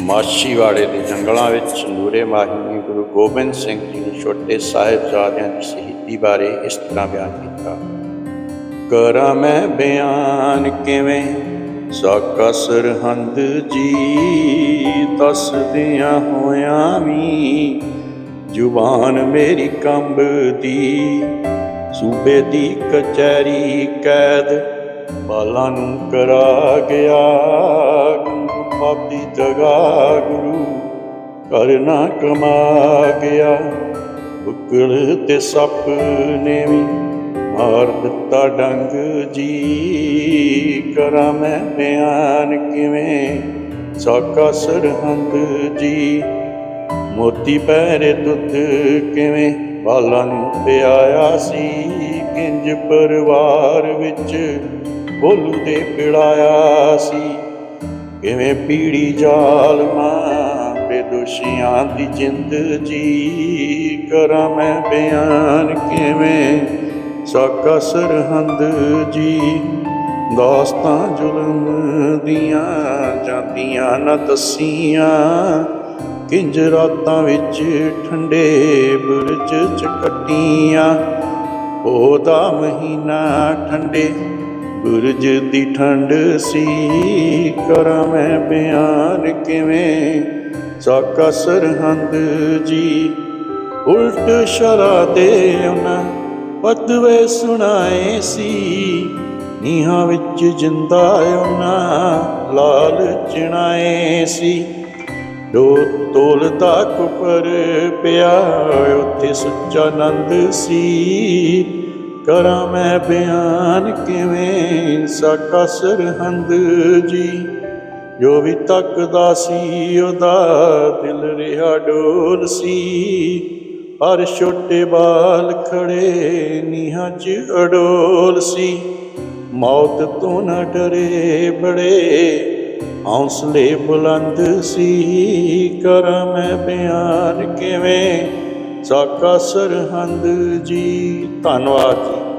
ਮਾਛੀਵਾੜੇ ਦੇ ਜੰਗਲਾਂ ਵਿੱਚ ਨੂਰੇ ਮਾਹੀ ਗੁਰੂ ਗੋਬਿੰਦ ਸਿੰਘ ਜੀ ਨੇ ਛੋਟੇ ਸਾਹਿਬਜ਼ਾਦਿਆਂ ਦੀ ਸ਼ਹੀਦੀ ਬਾਰੇ ਇਸ ਤਰ੍ਹਾਂ ਬਿਆਨ ਕੀਤਾ। ਕਰਾਂ ਮੈਂ ਬਿਆਨ ਕਿਵੇਂ? ਸਾਕਾ ਸਰਹੰਦ ਜੀ ਦੱਸਦਿਆਂ ਹੋਇਆਂ ਵੀ। ਜ਼ੁਬਾਨ ਮੇਰੀ ਕੰਬਦੀ ਸੂਬੇ ਦੀ ਕਚਹਿਰੀ ਕੈਦ। ਬਾਲਾਂ ਨੂੰ ਕਰਾ ਗਿਆ ਗੰਗ ਜਗਾ ਗੁਰੂ ਕਰਨਾ ਕਮਾ ਗਿਆ। ਬੁਕਲ ਤੇ ਸੱਪ ਨੇ ਵੀ ਮਾਰ ਦਿੱਤਾ ਡੰਗ। ਜੀ ਕਰਾਂ ਮੈਂ ਬਿਆਨ ਕਿਵੇਂ? ਸਾਕਾ ਸਰਹੰਦ ਜੀ, ਮੋਤੀ ਪੈਰੇ ਦੁੱਧ ਕਿਵੇਂ? ਬਾਲਾਂ ਨੂੰ ਪਿਆਇਆ ਸੀ ਕਿੰਜ ਪਰਿਵਾਰ ਵਿੱਚ, ਬੋਲੂ ਦੇ ਪਿੜਾਇਆ ਸੀ। ਕਿਵੇਂ ਪੀੜੀ ਜ਼ਾਲਮਾਂ ਬੇਦੋਸ਼ੀਆਂ ਦੀ ਜਿੰਦ ਜੀ ਕਰਾਂ ਮੈਂ ਬਿਆਨ ਕਿਵੇਂ? ਸਾਕਾ ਸਰਹੰਦ ਜੀ, ਦਾਸਤਾਂ ਜ਼ੁਲਮ ਦੀਆਂ ਜਾਂਦੀਆਂ ਨਾ ਦਸੀਆਂ ਕਿੰਜ ਰਾਤਾਂ ਵਿੱਚ ਠੰਡੇ ਬੁਰਜ ਚ ਕੱਟੀਆਂ। ਉਹਦਾ ਮਹੀਨਾ ਠੰਡੇ ਬੁਰਜ ਦੀ ਠੰਡ ਸੀ, ਕਰਾਂ ਮੈਂ ਬਿਆਨ ਕਿਵੇਂ? ਸਾਕਾ ਸਰਹੰਦ ਜੀ, ਉਲਟ ਸ਼ਰਾ ਦੇ ਉਹਨਾਂ ਪਤਵੇ ਸੁਣਾਏ ਸੀ। ਨੀਹਾਂ ਵਿੱਚ ਜਿੰਦਾ ਉਹਨਾਂ ਲਾਲ ਚਿਣਾਏ ਸੀ। ਦੋ ਤੋਲਦਾ ਕੁਪਰ ਪਿਆ, ਉੱਥੇ ਸੁੱਚਾ ਆਨੰਦ ਸੀ। ਕਰਾਂ ਮੈਂ ਬਿਆਨ ਕਿਵੇਂ ਸਾਕਾ ਸਰਹੰਦ ਜੀ? ਜੋ ਵੀ ਤੱਕਦਾ ਸੀ, ਉਹਦਾ ਦਿਲ ਰਿਹਾ ਡੋਲ ਸੀ। ਹਰ ਛੋਟੇ ਬਾਲ ਖੜੇ ਨੀਹਾਂ 'ਚ ਅਡੋਲ ਸੀ। ਮੌਤ ਤੋਂ ਨਾ ਡਰੇ ਬੜੇ ਹੌਸਲੇ ਬੁਲੰਦ ਸੀ। ਕਰਾਂ ਮੈਂ ਬਿਆਨ ਕਿਵੇਂ ਸਾਕਾ ਸਰਹੰਦ ਜੀ ਧੰਨਵਾਦ ਜੀ।